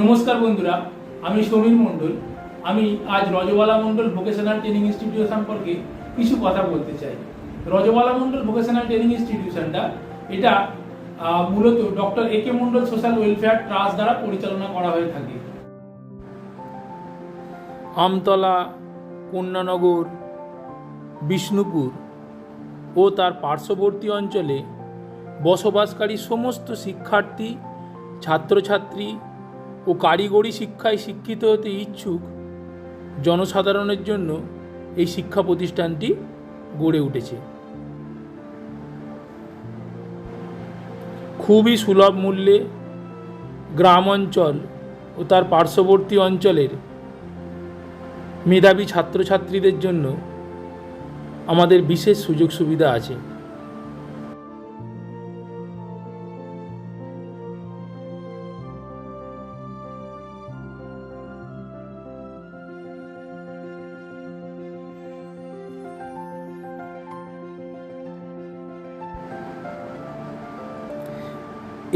নমস্কার বন্ধুরা, আমি সমীর মণ্ডল। আমি আজ Rajbala Mondal vocational training institute সম্পর্কে কিছু কথা বলতে চাই। রজবালা মণ্ডল ভোকেশনাল ট্রেনিং ইনস্টিটিউশনটা, এটা মূলত doctor A K Mondal social welfare trust দ্বারা পরিচালনা করা হয়ে থাকে। আমতলা, কন্যানগর, বিষ্ণুপুর ও তার পার্শ্ববর্তী অঞ্চলে বসবাসকারী সমস্ত শিক্ষার্থী, ছাত্রছাত্রী ও কারিগরি শিক্ষায় শিক্ষিত হতে ইচ্ছুক, জনসাধারণের জন্য এই শিক্ষা প্রতিষ্ঠানটি গড়ে উঠেছে। খুবই সুলভ মূল্যে গ্রাম অঞ্চল ও তার পার্শ্ববর্তী অঞ্চলের মেধাবী ছাত্রছাত্রীদের জন্য আমাদের বিশেষ সুযোগ সুবিধা আছে।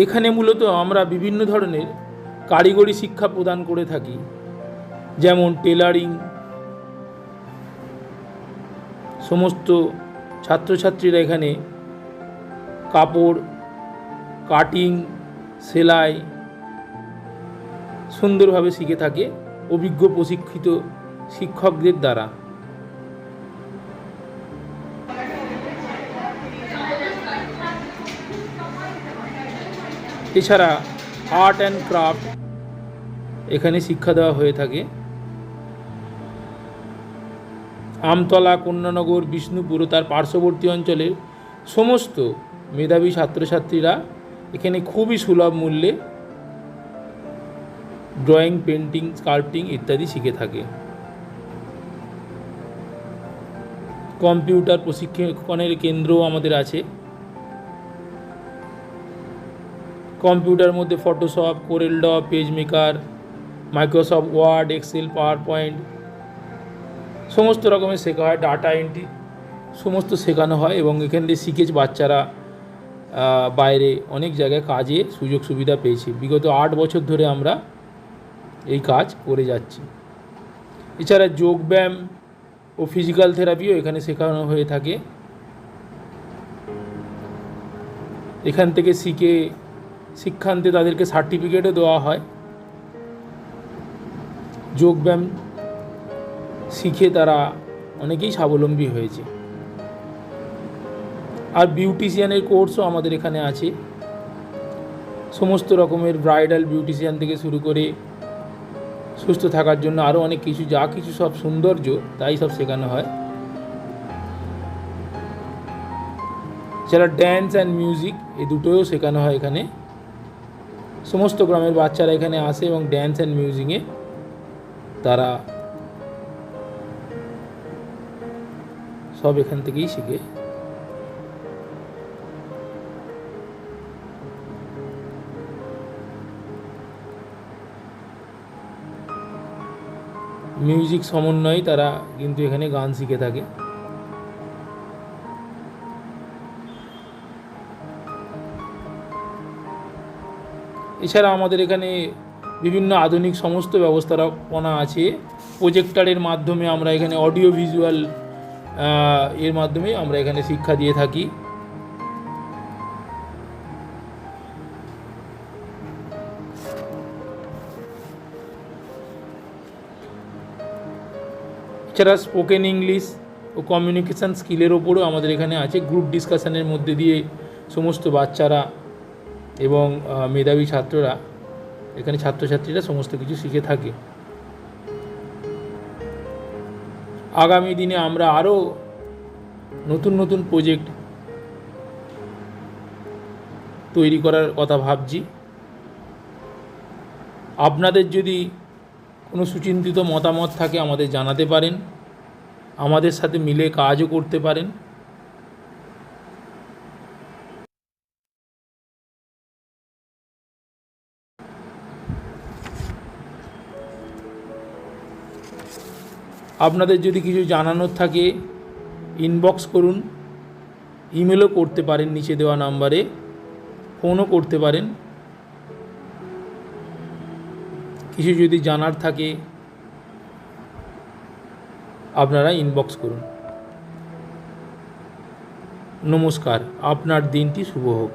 এখানে মূলত আমরা বিভিন্ন ধরনের কারিগরি শিক্ষা প্রদান করে থাকি, যেমন টেলারিং সমস্ত ছাত্রছাত্রীরা এখানে কাপড় কাটিং সেলাই সুন্দরভাবে শিখে থাকে অভিজ্ঞ প্রশিক্ষিত শিক্ষকদের দ্বারা। এছাড়া আর্ট অ্যান্ড ক্রাফট এখানে শিক্ষা দেওয়া হয়ে থাকে। আমতলা, কন্যানগর, বিষ্ণুপুর ও তার পার্শ্ববর্তী অঞ্চলের সমস্ত মেধাবী ছাত্রছাত্রীরা এখানে খুবই সুলভ মূল্যে ড্রয়িং পেন্টিং স্কাল্পটিং ইত্যাদি শিখে থাকে। কম্পিউটার প্রশিক্ষণের কেন্দ্রও আমাদের আছে। কম্পিউটার মধ্যে Photoshop Corel Draw PageMaker Microsoft Word Excel PowerPoint সমস্ত রকমের শেখা হয় ডাটা এন্ট্রি সমস্ত শেখানো হয় এবং এখান থেকে শিখেছে বাচ্চারা বাইরে অনেক জায়গায় কাজে সুযোগ সুবিধা পেয়েছে। বিগত আট বছর ধরে আমরা এই কাজ করে যাচ্ছি। এছাড়া যোগব্যায়াম ও ফিজিক্যাল থেরাপিও এখানে শেখানো হয়ে থাকে। এখান থেকে শিখে শিক্ষান্তে তাদেরকে সার্টিফিকেটও দেওয়া হয়। যোগব্যায়াম শিখে তারা অনেকেই স্বাবলম্বী হয়েছে। আর বিউটিশিয়ানের কোর্সও আমাদের এখানে আছে। সমস্ত রকমের ব্রাইডাল বিউটিশিয়ান থেকে শুরু করে সুস্থ থাকার জন্য আরও অনেক কিছু, যা কিছু সব সৌন্দর্য, তাই সব শেখানো হয়। যারা ড্যান্স অ্যান্ড মিউজিক এই দুটোও শেখানো হয় এখানে। সমস্ত গ্রামের বাচ্চারা এখানে আসে এবং ড্যান্স অ্যান্ড মিউজিকে তারা সব এখান থেকেই শিখে। মিউজিক সমন্বয়ে তারা কিন্তু এখানে গান শিখে থাকে। এছাড়া আমাদের এখানে বিভিন্ন আধুনিক সমস্ত ব্যবস্থাপনা আছে। প্রজেক্টারের মাধ্যমে আমরা এখানে অডিও ভিজুয়াল এর মাধ্যমে আমরা এখানে শিক্ষা দিয়ে থাকি। এছাড়া স্পোকেন ইংলিশ ও কমিউনিকেশান স্কিলের ওপরও আমাদের এখানে আছে। গ্রুপ ডিসকাশনের মধ্যে দিয়ে সমস্ত বাচ্চারা এবং মেধাবী ছাত্ররা, এখানে ছাত্রছাত্রীরা সমস্ত কিছু শিখে থাকে। আগামী দিনে আমরা আরও নতুন নতুন প্রজেক্ট তৈরি করার কথা ভাবছি। আপনাদের যদি কোনো সুচিন্তিত মতামত থাকে আমাদের জানাতে পারেন। আমাদের সাথে মিলে কাজও করতে পারেন। আপনাদের যদি কিছু জানানোর থাকে ইনবক্স করুন ইমেলও করতে পারেন নিচে দেওয়া নাম্বারে ফোনও করতে পারেন। কিছু যদি জানার থাকে, আপনারা ইনবক্স করুন। নমস্কার, আপনার দিনটি শুভ হোক।